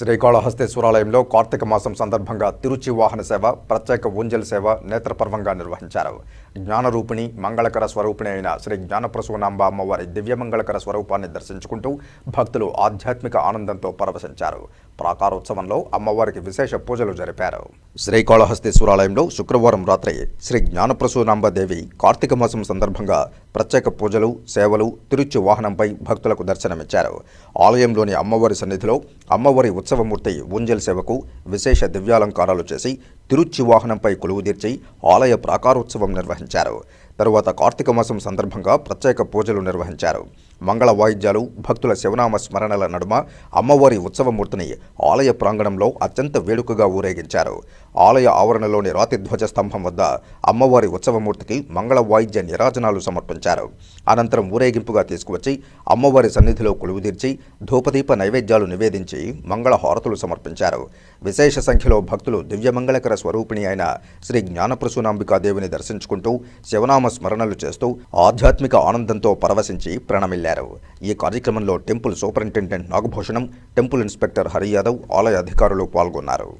శ్రీకాళహస్తేశ్వరాలయంలో కార్తీక మాసం సందర్భంగా తిరుచి వాహన సేవ ప్రత్యేక ఊంజల్ సేవ నేత్రపర్వంగా నిర్వహించారు. జ్ఞానరూపిణి మంగళకర స్వరూపిణి అయిన శ్రీ జ్ఞానప్రసూనాంబ అమ్మవారి దివ్యమంగళకర స్వరూపాన్ని దర్శించుకుంటూ భక్తులు ఆధ్యాత్మిక ఆనందంతో పరవశించారు. ప్రాకారోత్సవంలో అమ్మవారికి విశేష పూజలు జరిపారు. శ్రీకాళహస్తీశ్వరాలయంలో శుక్రవారం రాత్రి శ్రీ జ్ఞానప్రసూనాంబ దేవి కార్తీక మాసం సందర్భంగా ప్రత్యేక పూజలు సేవలు తిరుచి వాహనంపై భక్తులకు దర్శనమిచ్చారు. ఆలయంలోని అమ్మవారి సన్నిధిలో అమ్మవారి ఉత్సవమూర్తి ఉంజల్ సేవకు విశేష దివ్యాలంకారాలు చేసి తిరుచి వాహనంపై కొలువుదీర్చి ఆలయ ప్రాకారోత్సవం నిర్వహించారు. తరువాత కార్తీక మాసం సందర్భంగా ప్రత్యేక పూజలు నిర్వహించారు. మంగళ వాయిద్యాలు భక్తుల శివనామ స్మరణల నడుమ అమ్మవారి ఉత్సవమూర్తిని ఆలయ ప్రాంగణంలో అత్యంత వేడుకగా ఊరేగించారు. ఆలయ ఆవరణలోని రాతి ధ్వజ స్తంభం వద్ద అమ్మవారి ఉత్సవమూర్తికి మంగళ వాయిద్య నిరాజనాలు సమర్పించారు. అనంతరం ఊరేగింపుగా తీసుకువచ్చి అమ్మవారి సన్నిధిలో కొలువుదీర్చి ధూపదీప నైవేద్యాలు నివేదించి మంగళ హారతులు సమర్పించారు. విశేష సంఖ్యలో భక్తులు దివ్యమంగళకర స్వరూపిణి అయిన శ్రీ జ్ఞానప్రసూనాంబికాదేవిని దర్శించుకుంటూ శివనామ స్మరణలు చేస్తూ ఆధ్యాత్మిక ఆనందంతో పరవశించి ప్రణమిల్లారు. ఈ కార్యక్రమంలో temple superintendent Nagabhushanam temple inspector Hari Yadav ఆలయ అధికారులు పాల్గొన్నారు.